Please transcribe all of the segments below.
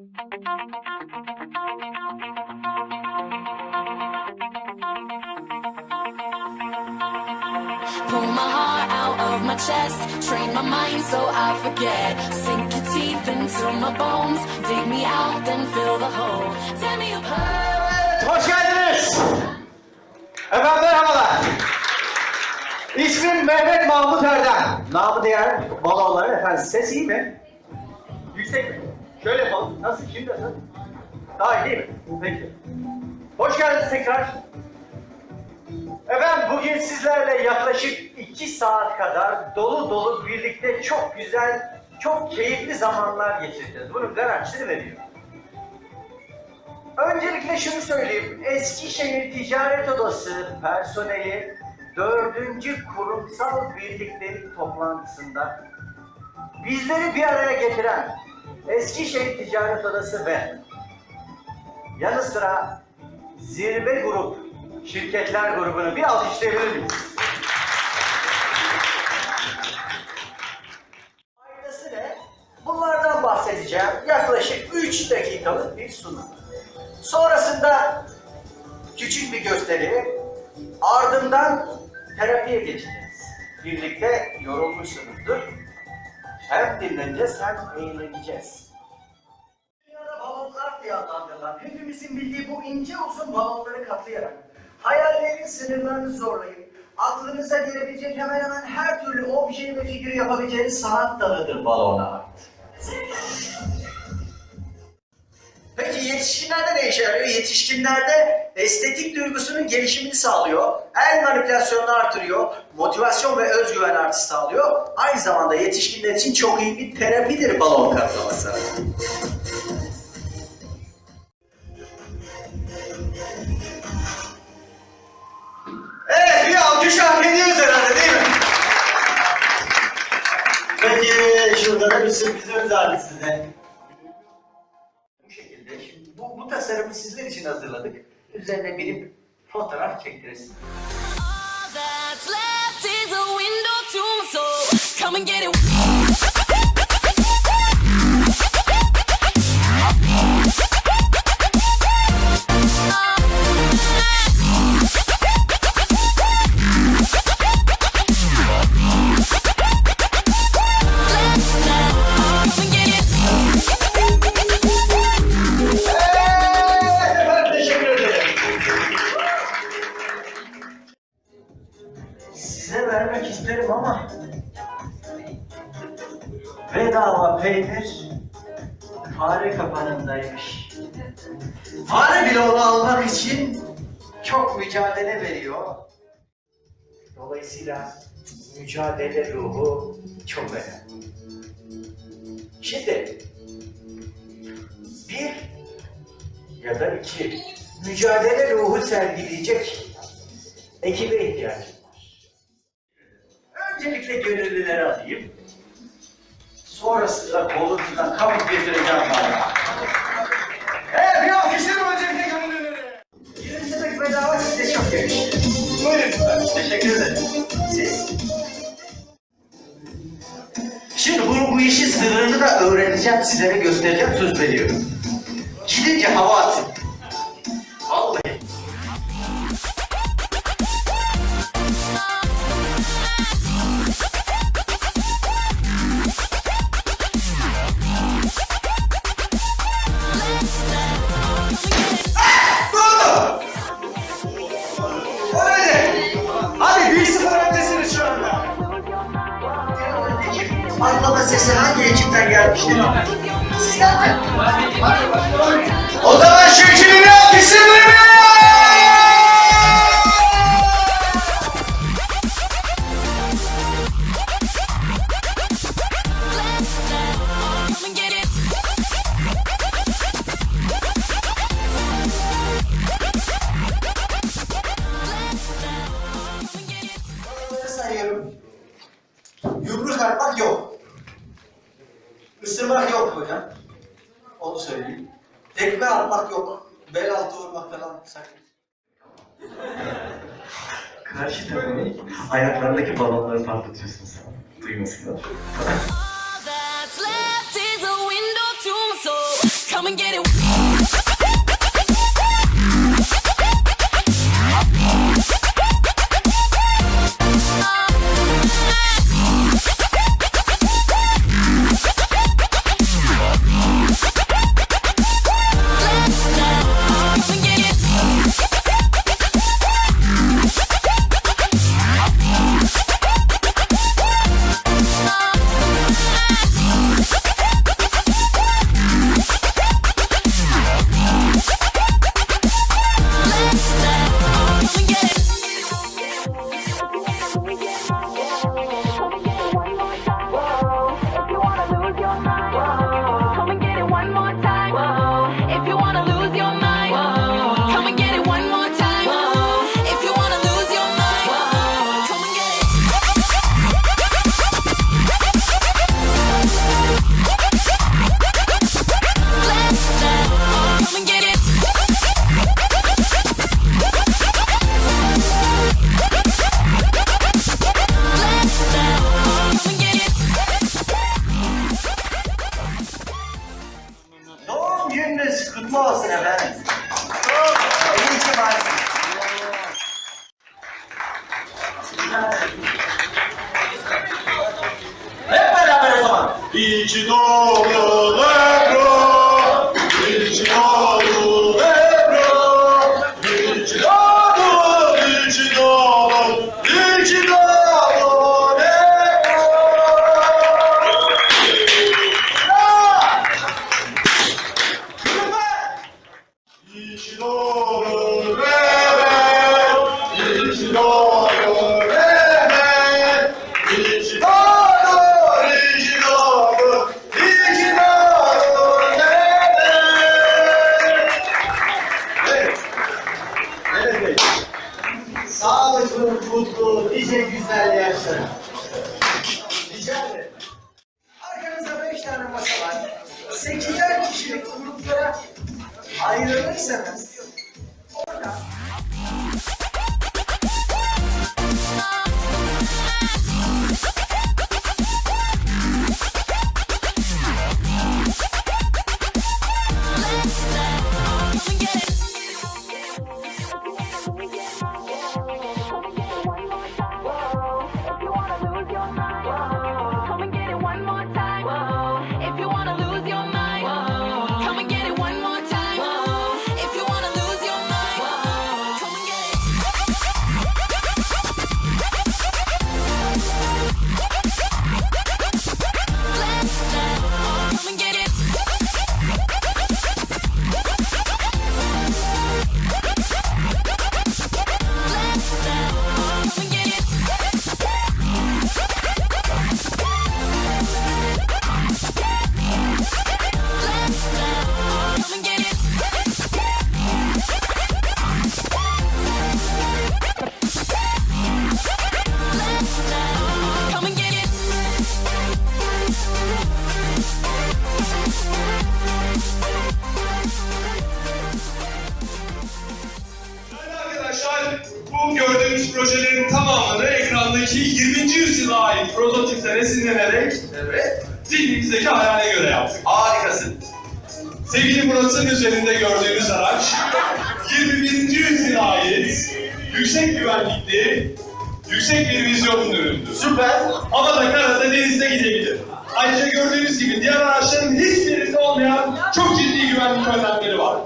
Pull my heart out of my chest, train my mind so I forget. Sink your teeth into my bones, dig me out, then fill the hole. Tear me apart. Hoş geldiniz. Efendim merhabalar. İsmim Mehmet Mahmut Erdem. Namı diğer Balaoğulları efendim. Ses iyi mi? Yüksek mi? Şöyle yapalım. Nasıl? Şimdi nasıl? Daha iyi değil mi? Peki. Hoş geldiniz tekrar. Efendim bugün sizlerle yaklaşık iki saat kadar dolu dolu birlikte çok güzel, çok keyifli zamanlar geçireceğiz. Bunun garantisini veriyorum. Öncelikle şunu söyleyeyim. Eskişehir Ticaret Odası personeli 4. kurumsal birliktelik toplantısında bizleri bir araya getiren Eskişehir Ticaret Odası ve yanı sıra Zirve Grup şirketler grubunu bir alkışlayabilir miyiz? Faydası ne? Bunlardan bahsedeceğim. Yaklaşık 3 dakikalık bir sunum. Sonrasında küçük bir gösteri, ardından terapiye geçeceğiz. Birlikte yorulmuşsunuzdur. Hem dinleneceğiz hem eğleneceğiz. Dünyada balonlar diye adlandırılan, hepimizin bildiği bu ince uzun balonları katlayarak, hayallerin sınırlarını zorlayıp, aklınıza gelebilecek hemen hemen her türlü obje ve figürü yapabileceğiniz sanat dalıdır balon Peki yetişkinlerde ne işe yarıyor? Yetişkinlerde estetik duygusunun gelişimini sağlıyor, el manipülasyonunu artırıyor, motivasyon ve özgüven artışı sağlıyor. Aynı zamanda yetişkinler için çok iyi bir terapidir balon katlaması. Evet bir alkış hak ediyoruz herhalde değil mi? Peki şurada da bir sürprizimiz var size. Tasarımı sizler için hazırladık. Üzerine binip fotoğraf soul. Come and get it. Kapanındaymış. Fare bile onu almak için çok mücadele veriyor. Dolayısıyla mücadele ruhu çok önemli. Şimdi bir ya da iki mücadele ruhu sergileyecek ekibe ihtiyacım var. Öncelikle gönüllüleri alayım. Sonrasında kolundan kapıp getireceğim bana. Sizlere göstereceğim, söz veriyorum. Yumruk atmak yok. Isırmak yok hocam. Onu söyleyeyim. Tekme atmak yok. Bel altı vurmak falan sakın. Karşı takımın ayaklarındaki balonları patlatıyorsun sen. Duymasınlar. All that's left is a window to my soul. Come Come and get it. Vos en el bu gördüğümüz projelerin tamamını ekrandaki 20. yüzyıla ait prototiplere esinlenerek evet, zihnimizdeki hayale göre yaptık. harikasın. Sevgili Murat'ın üzerinde gördüğünüz araç 21. yüzyıla ait yüksek güvenlikli, yüksek bir vizyonun ürünüdür. Süper. Havada, karada, denizde gidebilir. Ayrıca gördüğünüz gibi diğer araçların hiçbirinde olmayan çok ciddi güvenlik önlemleri var.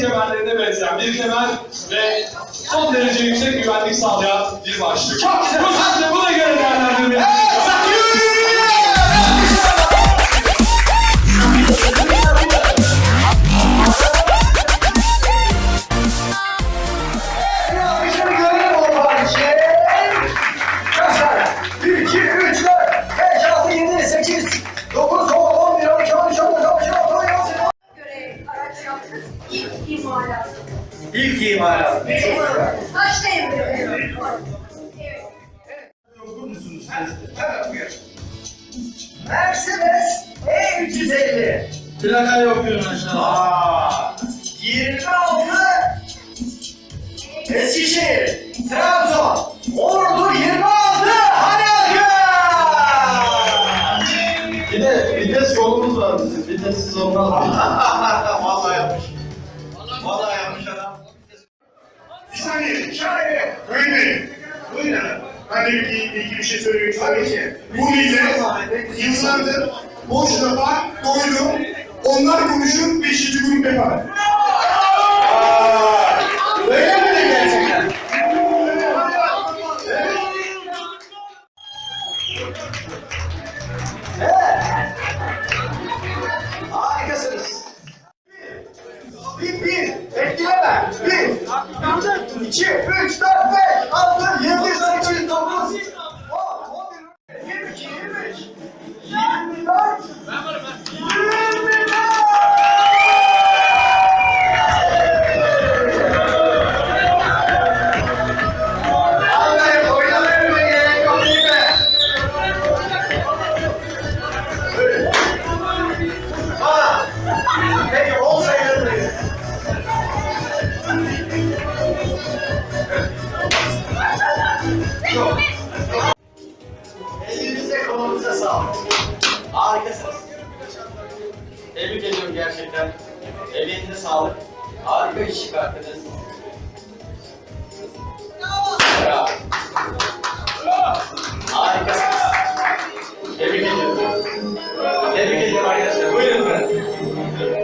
Kemerlerine benzeyen bir kemer ve son derece yüksek güvenlik sağlayan bir başlık. Çok güzel. Bu buna göre değerlendirmenizi Ya E350. Plaka yok diyorsun aşağıda. Aa, 26 Eskişehir, Trabzon, Ordu 26 Hadi Bir de vites yolumuz var bizim. Vites hareketsiz olmaz? Vallahi yapmış. Vallahi yapmış adam. Bir saniye. Şahane. Öyle. Buyurun. Ben de bir, bir, bir şey söylemek istedim. Bu millet yıllardır boş lafa doydu. Onlar konuşun, beşinci grup yapar. Öyle mi de gerçekten? Evet. Harikasınız. Bir, bir, etkileme. Bir, iki, üç, dört, beş, altı, yedi, sekiz, sağlık. Harika iş çıkarttınız. Bravo. Harikasınız. Tebrik ediyorum. Tebrik ediyorum arkadaşlar. Buyurun.